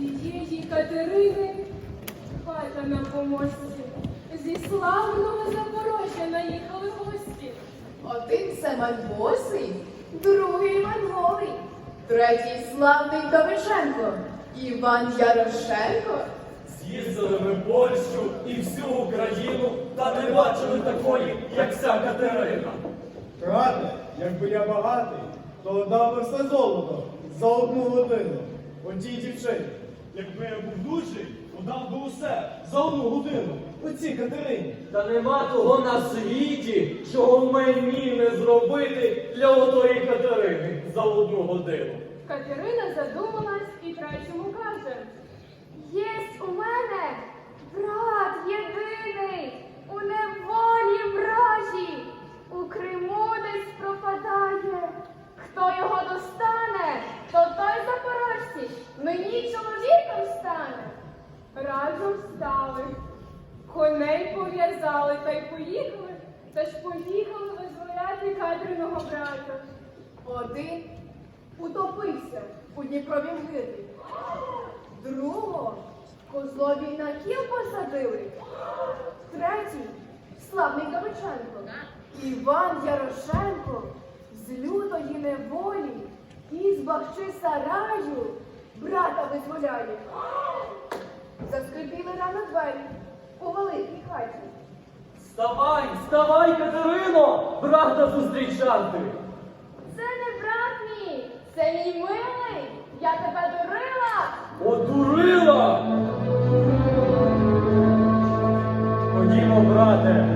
Цієї Катерини хата на помості. Зі славного Запорожжя наїхали гості. Один Семен Босий, другий Іван Голий, третій славний Довишенко, Іван Ярошенко. З'їздили ми Польщу і всю Україну, та не бачили такої, як ця Катерина. Брате, якби я багатий, то дав би все золото за одну годину. Отій дівчині. Якби я був дужий, удав би усе за одну годину. Оцій Катерині. Та нема того на світі, чого мені не зробити для отої Катерини за одну годину. Катерина задумалась і третьому каже. Разом стали, коней пов'язали та й поїхали, та ж поїхали визволяти Катриного брата. Один утопився у Дніпрові вгиди. Другого козлові на кіл посадили. Третій славний Довиченко. Іван Ярошенко з лютої неволі із бахчи сараю брата визволяє на двері у великій хаті. Вставай, вставай, Катерино, брата зустрічати. Це не брат мій, це мій милий. Я тебе дурила. Одурила. Ходімо, брате.